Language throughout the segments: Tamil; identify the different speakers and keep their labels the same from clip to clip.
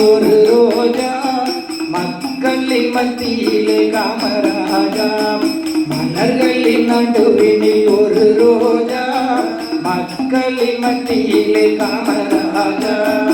Speaker 1: ஒரு ரோஜா மக்களின் மத்தியிலே காமராஜா. மலர்களின் நடுவினில் ஒரு ரோஜா மக்களின் மத்தியிலே காமராஜா.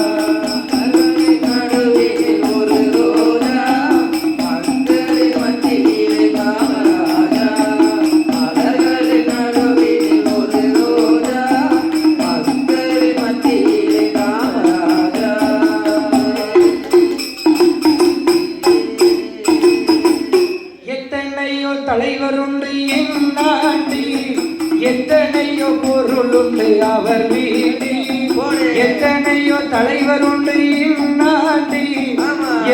Speaker 1: எத்தனையோ தலைவர் உண்டு இந்நாட்டில் எத்தனையோ பொருள் உண்டு அவர் வீட்டில் எத்தனையோ தலைவர் உண்டு இந்நாட்டில்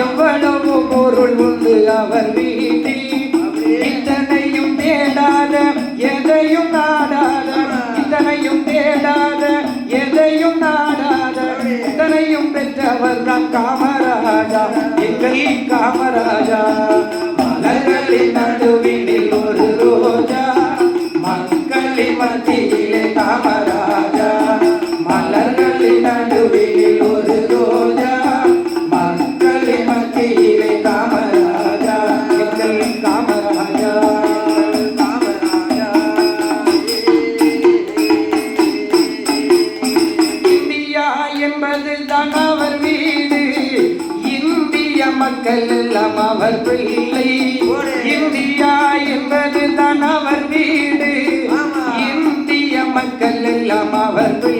Speaker 1: எவ்வளவு பொருள் உண்டு அவர் வீட்டில். இத்தனையும் தேடாத எதையும் நாடாத இத்தனையும் தேடாத எதையும் நாடாத இத்தனையும் பெற்றவர் தான் காமராஜா. எங்கள் காமராஜா. மக்கள் எல்லாம் அவர் பிள்ளை. இந்தியா என்பது தான் அவர் வீடு இந்திய மக்கள் எல்லாம் அவர் பிள்ளை.